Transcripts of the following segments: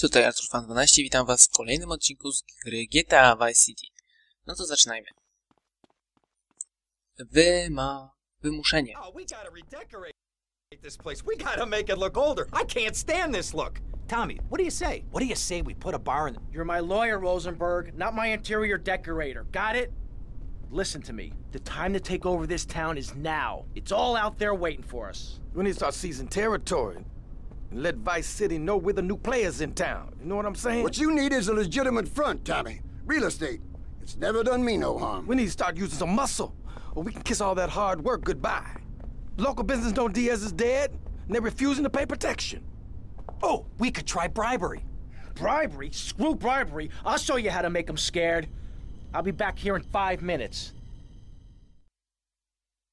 Cześć, tutaj ArturFan12, witam was w kolejnym odcinku z gry GTA Vice City. No to zaczynajmy. Wyma... Wymuszenie. Oh, we gotta redecorate this place. We gotta make it look older. I can't stand this look. Tommy, what do you say? What do you say we put a bar in? You're my lawyer, Rosenberg, not my interior decorator. Got it? Listen to me. The time to take over this town is now. It's all out there waiting for us. We need to start seizing territory and let Vice City know we're the new players in town. You know what I'm saying? What you need is a legitimate front, Tommy. Real estate. It's never done me no harm. We need to start using some muscle, or we can kiss all that hard work goodbye. Local business know Diaz is dead, and they're refusing to pay protection. Oh, we could try bribery. Bribery? Screw bribery. I'll show you how to make them scared. I'll be back here in five minutes.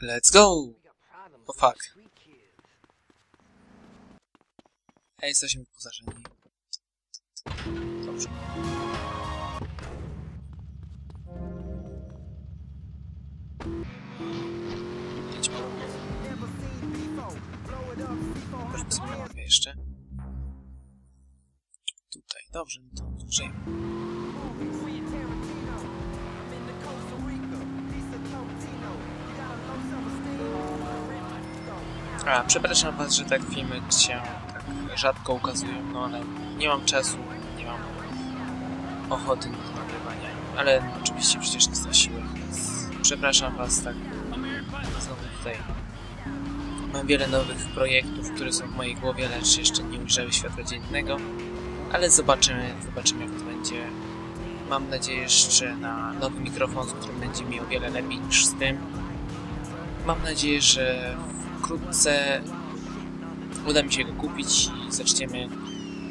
Let's go! O fuck. A jesteśmy wyposażeni. Dobrze. Jedźmy. Możemy sobie mapę jeszcze. Tutaj, dobrze, no to dłużej. A, przepraszam was, że tak filmy tak rzadko ukazują, no ale nie mam czasu, nie mam ochoty na to nagrywanie. Ale oczywiście przecież nie siłę, więc przepraszam was tak znowu tutaj. Mam wiele nowych projektów, które są w mojej głowie, lecz jeszcze nie ujrzały światła dziennego. Ale zobaczymy, zobaczymy jak to będzie. Mam nadzieję jeszcze na nowy mikrofon, z którym będzie mi o wiele lepiej niż z tym. Mam nadzieję, że wkrótce uda mi się go kupić i zaczniemy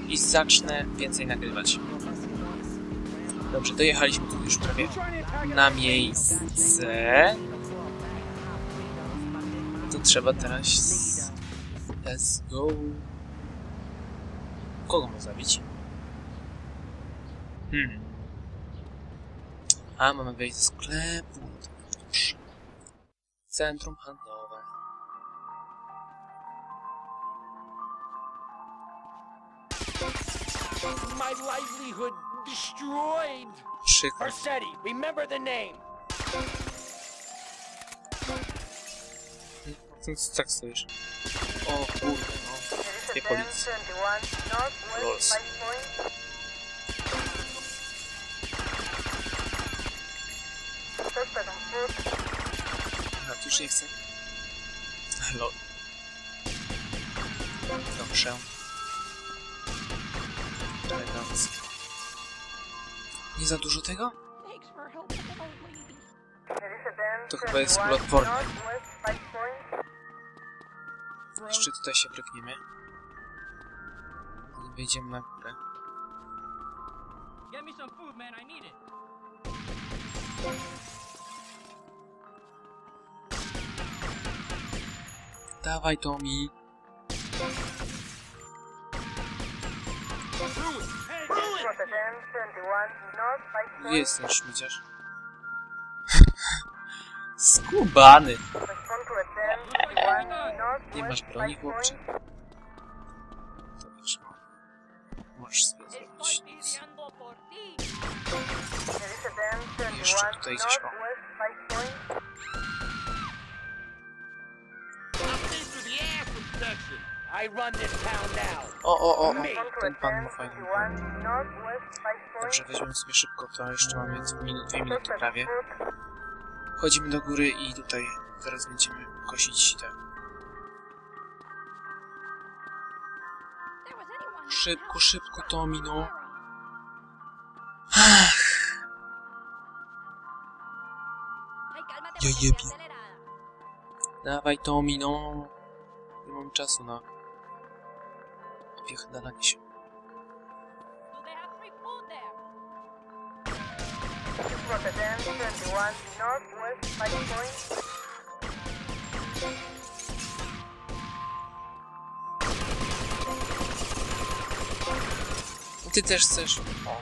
i zacznę więcej nagrywać. Dobrze, dojechaliśmy tu już prawie na miejsce. To trzeba teraz... Let's go. Kogo mu zabić? Hmm. A, mamy wejść ze sklepu. Centrum handlowe. My livelihood destroyed. Przykro. Marcetti, remember the name. Co tak stoisz? O kurde, no. Dwie policji. Lols. A tu już nie chcę. Lol. Dobrze. Elegancko. Nie za dużo tego? To chyba jest kuloodporne. Jeszcze tutaj się prygniemy. Zanim wejdziemy na górę. Dawaj, Tommy. Gdzie jest ten szmiciarz? Skubany! Nie masz broni, chłopcze? Wiesz, możesz sobie zrobić nic. Jeszcze tutaj gdzieś, o. O, o, o, o, ten pan ma fajną broń. Dobrze, weźmiemy sobie szybko to, jeszcze mamy minut, dwie minuty prawie. Wchodzimy do góry i tutaj zaraz będziemy kosić te... Szybko, szybko, Tomi, no. Ach, Ja jebie. dawaj, Tomi, no. Nie mam czasu na... Wychdalanie się. Ty też chcesz. O,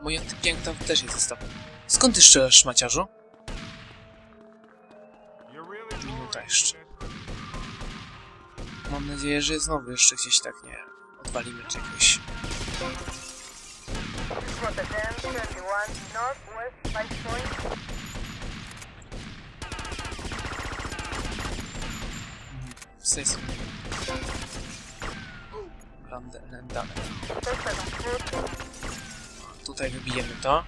moja ty piękna też jest zestaw. Skąd ty strzelasz, szmaciarzu? Jeszcze. Mam nadzieję, że znowu jeszcze gdzieś tak nie odwalimy czegoś. Rota 10, 21, Northwest, 5 point. W tej dane. Tutaj wybijemy to.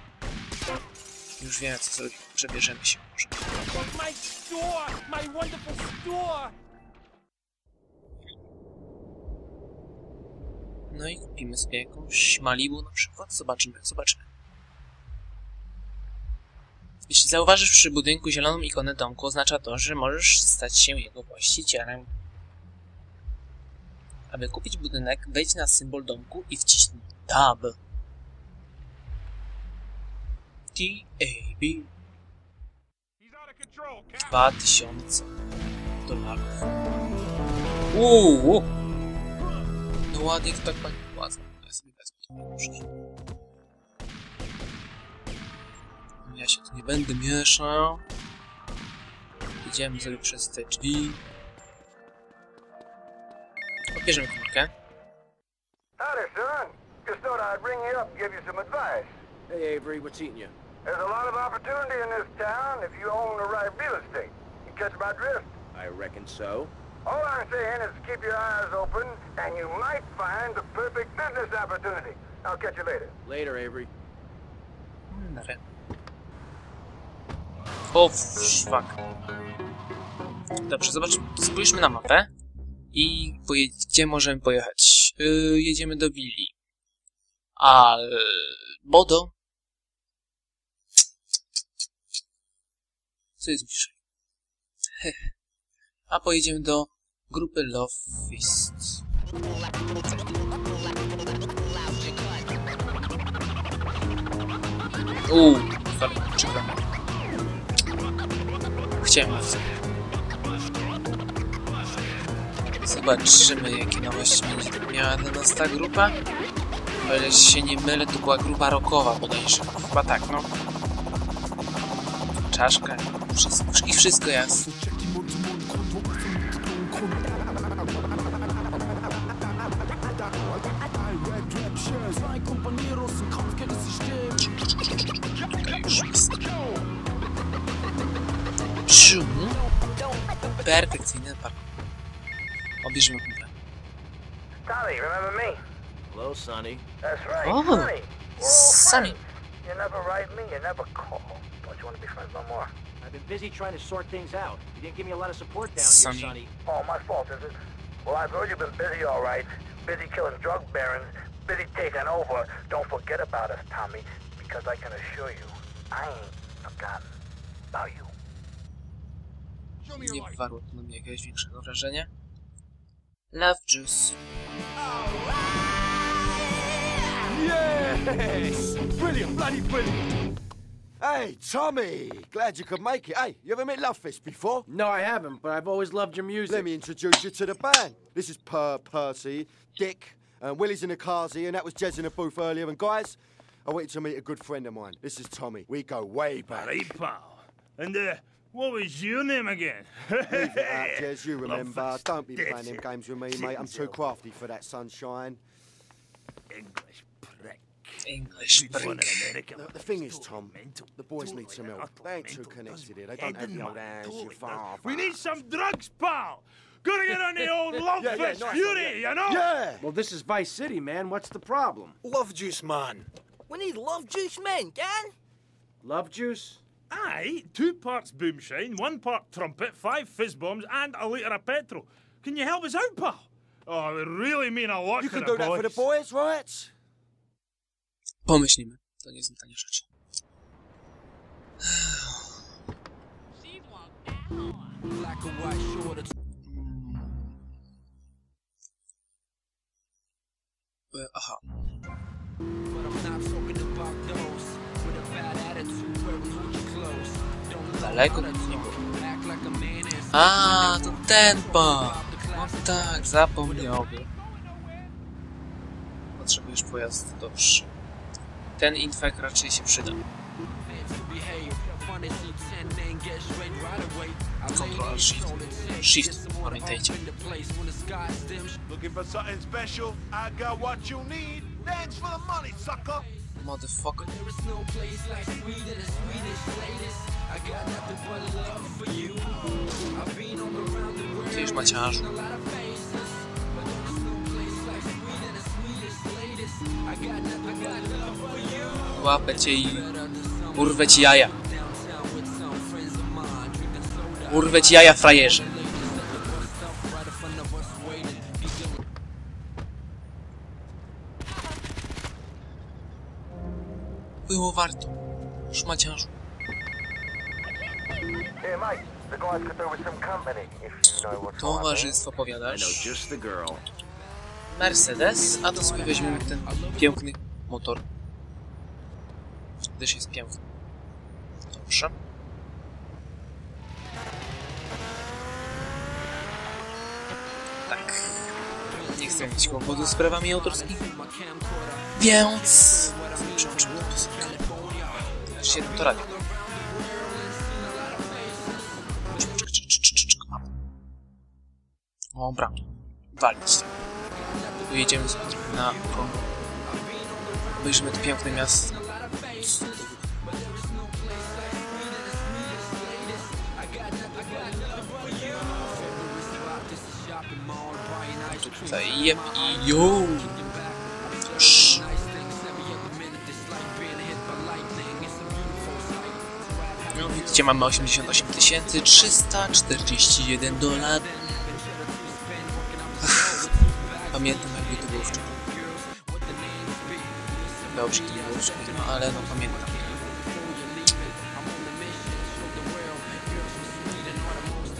Już wiemy co zrobimy. Przebierzemy się może. My store! My wonderful store! No i kupimy sobie jakąś Malibu na przykład. Zobaczymy, zobaczymy. Jeśli zauważysz przy budynku zieloną ikonę domku, oznacza to, że możesz stać się jego właścicielem. Aby kupić budynek, wejdź na symbol domku i wciśnij Tab. T-A-B. 2000 dolarów. Uuu! No ładnie to tak pani płaca. Ja sobie wezmę. Ja się tu nie będę mieszał. Idziemy sobie przez te drzwi. Odbierzemy chwilkę. Howdy, son. Just thought I'd ring you up and give you some advice. Hey, Avery, what's eating you? There's a lot of opportunity in this town if you own the right real estate. You catch my drift? I reckon so. All I'm saying is keep your eyes open, and you might find the perfect business opportunity. I'll catch you later. Later, Avery. O, szwak. Dobrze, zobaczmy. Spójrzmy na mapę. I gdzie możemy pojechać? Yy, jedziemy do Willi. A yy, Bodo? Co jest bliżej? A pojedziemy do grupy Love Fist. Uuu, mi. Chciałem sobie. Zobaczymy, jakie nowości będzie miała dla nas ta grupa. O ile się nie mylę, to była grupa rockowa bodajże. Chyba tak, no. Czaszka i wszystko jasne. Tutaj już jest. Siu. Perfekcyjny park. Obierzmy kumple. Tommy, remember me? Hello, Sonny. That's right, Oh, Sonny. Sonny. You never write me, you never call. Don't you want to be friends no more? I've been busy trying to sort things out. You didn't give me a lot of support down Sonny. here, Sonny. Oh, my fault, is it? Well, I've heard you've been busy, all right. Busy killing drug barons, busy taking over. Don't forget about us, Tommy, because I can assure you, I ain't forgotten about you. Nie wywarło to na mnie jakiegoś większego wrażenia. Love Juice. Yes! Brilliant, bloody brilliant. Hey, Tommy! Glad you could make it. Hey, you ever met Love Fist before? No, I haven't, but I've always loved your music. Let me introduce you to the band. This is Per Percy, Dick, and Willie's in the cars here, and that was Jez in the booth earlier. And guys, I want you to meet a good friend of mine. This is Tommy. We go way back. Right, pal. And, uh, what was your name again? Leave it out, Jez. You remember. Fist. Don't be playing them games with me, mate. I'm too crafty for that sunshine. English prick. English Big fun break. in Look, the thing is, Tom, mental. the boys need some help. mental. They ain't too connected doesn't here. They don't have Head the old hands, your father. We need some drugs, pal. Gotta get on the old love Yeah, yeah, fist nice fury, yeah. you know? Yeah! Well, this is Vice City, man. What's the problem? Love juice, man. We need love juice men, gang. Love juice? Aye, two parts boomshine, one part trumpet, five fizz bombs, and a litre of petrol. Can you help us out, pal? Oh, it would really mean a lot You to can the do that for the boys, right? Pomyślimy. To nie są tanie rzeczy. Mm. E, Aha. Daleko nie było. A, to ten pan! No tak, zapomniałbym. Potrzebujesz pojazdu, dobrze. Ten infek raczej się przyda. Control Shift. Shift, pamiętajcie. Looking for something special? Łapę cię i urwę ci jaja. Urwę ci jaja, frajerze. Było warto. Szmaciarzu. Towarzystwo powiadasz. Mercedes, a to sobie weźmiemy ten piękny motor. Gdyż jest piękny. Dobrze. Tak. Nie chcę mieć kłopotu z prawami autorskimi. Więc... Przełączymy na piosenkę. Się to radio. Dobra. Walić. Pojedziemy na. Obejrzymy to piękne miasto. Jeb i! Sz. No widzicie, mamy 88 341 dolarów. Pamiętam jakby to było wczoraj. Dobrze, to było wczoraj, no ale no pamiętam.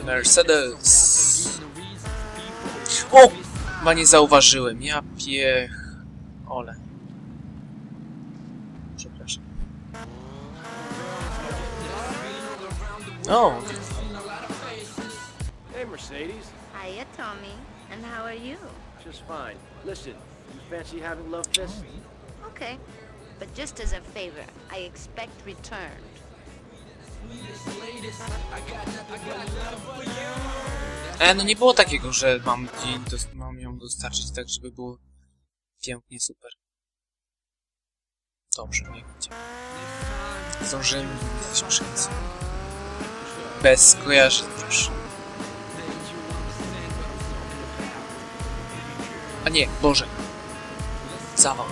Mercedes. O! Chyba nie zauważyłem. Ja piech... Ole. Przepraszam. O! Hey, Mercedes. Hiya, Tommy. And how are you? Just fine. Listen, you fancy having love fist? Okay. But just as a favor, I expect return. E, no nie było takiego, że mam, mam ją dostarczyć tak, żeby było pięknie, super. Dobrze, niech będzie. Zdążymy, jesteśmy szybcy. Bez skojarzeń, proszę. A nie, Boże. Zawał.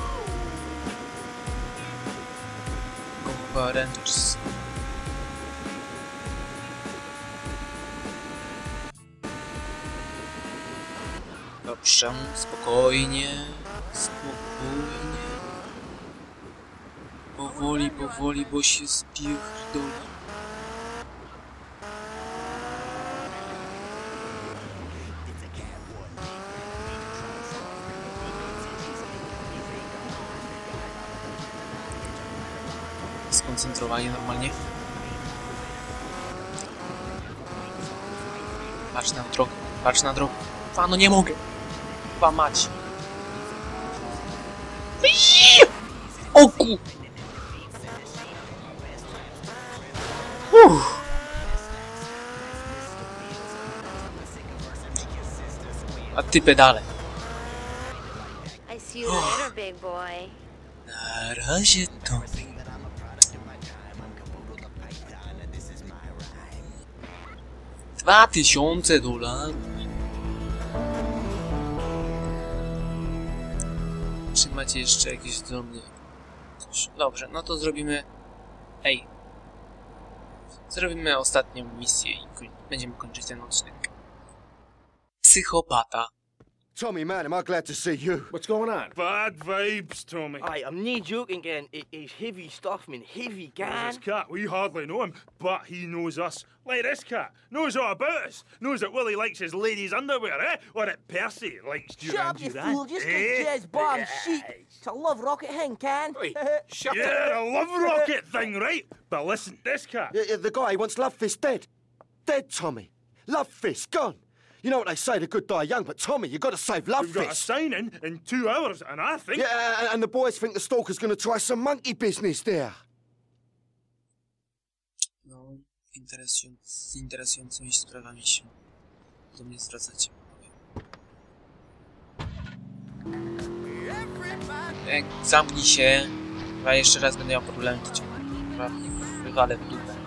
Go Power Rangers. Spokojnie, spokojnie. Powoli, powoli, bo się spierdoli. Skoncentrowanie normalnie. Patrz na drogę, patrz na drogę. Pano, nie mogę. Chyba mać. Iii! O ku... Uff. A ty pedale. Na razie to... Dwa tysiące dolarów. Czy macie jeszcze jakieś do mnie? Dobrze, no to zrobimy... Ej. Zrobimy ostatnią misję i będziemy kończyć ten odcinek. Psychopata. Tommy, man, am I glad to see you. What's going on? Bad vibes, Tommy. Aye, I'm not joking, gang. It is heavy stuff, man. Heavy, There's gang. this cat, we hardly know him, but he knows us. Like this cat, knows all about us. Knows that Willie likes his ladies' underwear, eh? Or that Percy likes Shut Duran up, you Duran. fool. Just eh? get Jez bomb sheep. It's a love rocket hang, can? Wait, Shut up. Yeah, a love rocket thing, right? But listen, this cat. Yeah, yeah, the guy wants Love Fist dead. Dead, Tommy. Love Fist gone. You know what they say, the good die young, but Tommy, you've got to save Love We've got a signing in two hours, and I think. Yeah, and- and the boys think the stalker's going to try some monkey business there. interesują, z interesującymi sprawami się do mnie zwracacie. Jak zamknij się, a jeszcze raz będę miał problemy, to cię wywalę w dupę.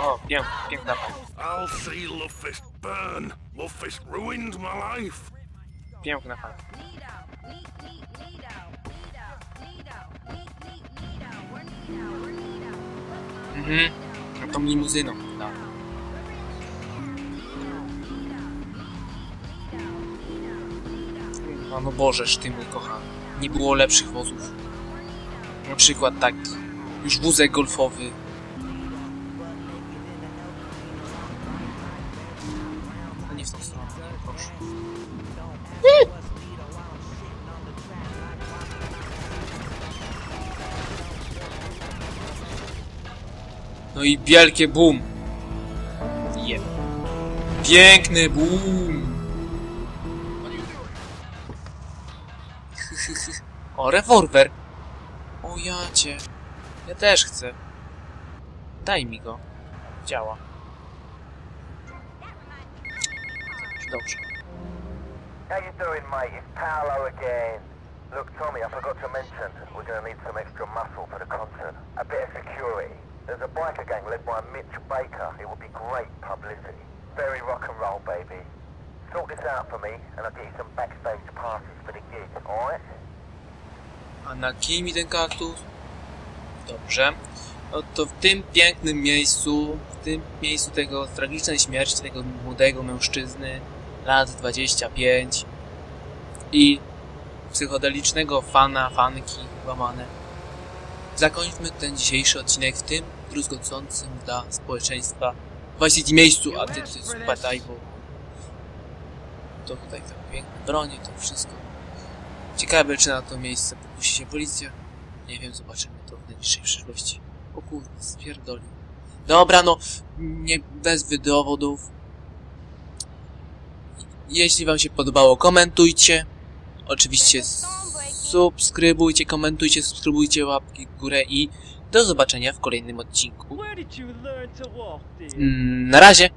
O. O, piękna, pani. I'll see Luffist burn. Luffist ruined my life. Piękna pani. Mhm. No tą limuzyną. No. No, no Bożeż ty mój kochany. Nie było lepszych wozów. Na przykład tak. Już wózek golfowy. No nie w tą stronę, proszę. No i wielkie boom. Jeb. Piękny boom. O, rewolwer. O. Ja też chcę. Daj mi go. Działa. Dobrze. How you doing, mate? It's Paolo again. Look, Tommy, I forgot to mention, we're to need some extra muscle for the concert. A bit of security. There's a biker gang led by Mitch Baker. It will be great publicity. Very rock and roll, baby. Sort this out for me, and I'll get you some backstage passes for the gig, alright? A na kij mi ten kaktus? Dobrze. No to w tym pięknym miejscu, w tym miejscu tego tragicznej śmierci tego młodego mężczyzny, lat 25 i psychodelicznego fana, fanki łamane. Zakończmy ten dzisiejszy odcinek w tym druzgocącym dla społeczeństwa właśnie miejscu, a ty, ty spadaj, bo to tutaj tak piękne bronie, to wszystko. Ciekawe, czy na to miejsce pokusi się policja. Nie wiem, zobaczymy najbliższej przyszłości. O kurde, spierdoli. Dobra, no, nie, bez dowodów. Jeśli wam się podobało, komentujcie. Oczywiście subskrybujcie, komentujcie, subskrybujcie, łapki w górę i do zobaczenia w kolejnym odcinku. Mm, na razie!